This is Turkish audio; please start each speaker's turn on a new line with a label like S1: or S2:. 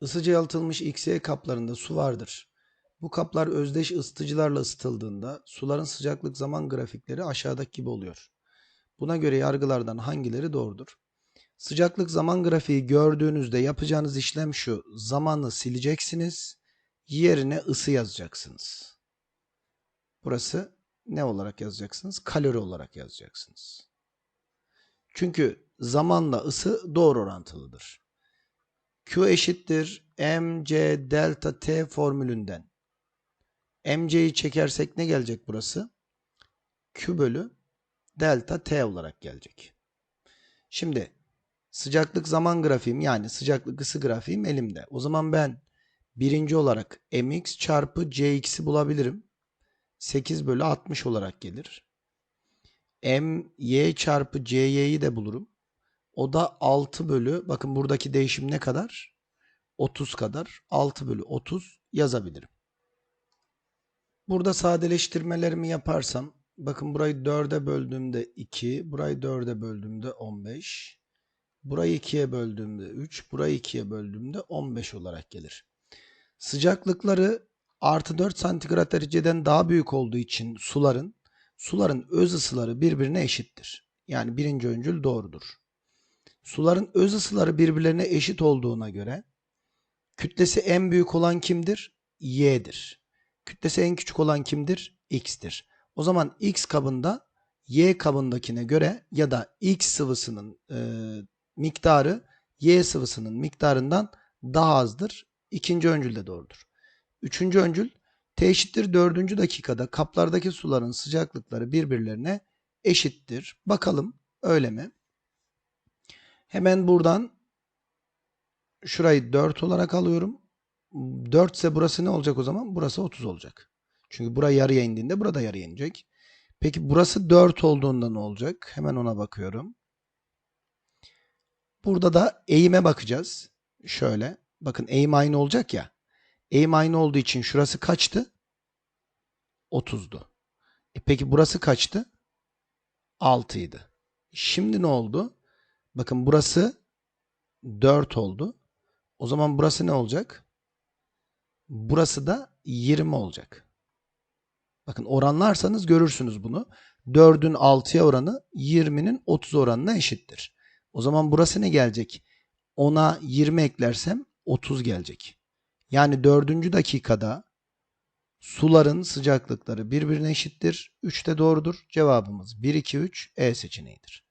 S1: Isıcı yalıtılmış XY kaplarında su vardır. Bu kaplar özdeş ısıtıcılarla ısıtıldığında suların sıcaklık zaman grafikleri aşağıdaki gibi oluyor. Buna göre yargılardan hangileri doğrudur? Sıcaklık zaman grafiği gördüğünüzde yapacağınız işlem şu. Zamanı sileceksiniz. Yerine ısı yazacaksınız. Burası ne olarak yazacaksınız? Kalori olarak yazacaksınız. Çünkü zamanla ısı doğru orantılıdır. Q eşittir mc delta t formülünden. mc'yi çekersek ne gelecek burası? Q bölü delta t olarak gelecek. Şimdi sıcaklık zaman grafiğim yani sıcaklık ısı grafiğim elimde. O zaman ben birinci olarak mx çarpı cx'i bulabilirim. 8 bölü 60 olarak gelir. my çarpı cy'yi de bulurum. O da 6 bölü bakın buradaki değişim ne kadar? 30 kadar. 6 bölü 30 yazabilirim. Burada sadeleştirmelerimi yaparsam bakın burayı 4'e böldüğümde 2, burayı 4'e böldüğümde 15, burayı 2'ye böldüğümde 3, burayı 2'ye böldüğümde 15 olarak gelir. Sıcaklıkları artı 4 santigrat dereceden daha büyük olduğu için suların suların öz ısıları birbirine eşittir. Yani birinci öncül doğrudur. Suların öz ısıları birbirlerine eşit olduğuna göre kütlesi en büyük olan kimdir? Y'dir. Kütlesi en küçük olan kimdir? X'tir. O zaman X kabında Y kabındakine göre ya da X sıvısının e, miktarı Y sıvısının miktarından daha azdır. İkinci öncül de doğrudur. Üçüncü öncül T eşittir dördüncü dakikada kaplardaki suların sıcaklıkları birbirlerine eşittir. Bakalım öyle mi? Hemen buradan şurayı 4 olarak alıyorum. 4 ise burası ne olacak o zaman? Burası 30 olacak. Çünkü buraya yarıya indiğinde burada yarıya inecek. Peki burası 4 olduğunda ne olacak? Hemen ona bakıyorum. Burada da eğime bakacağız. Şöyle. Bakın eğim aynı olacak ya. Eğim aynı olduğu için şurası kaçtı? 30'du. E peki burası kaçtı? 6 idi. Şimdi ne oldu? Bakın burası 4 oldu. O zaman burası ne olacak? Burası da 20 olacak. Bakın oranlarsanız görürsünüz bunu. 4'ün 6'ya oranı 20'nin 30 oranına eşittir. O zaman burası ne gelecek? 10'a 20 eklersem 30 gelecek. Yani 4. dakikada suların sıcaklıkları birbirine eşittir. 3 de doğrudur. Cevabımız 1, 2, 3 E seçeneğidir.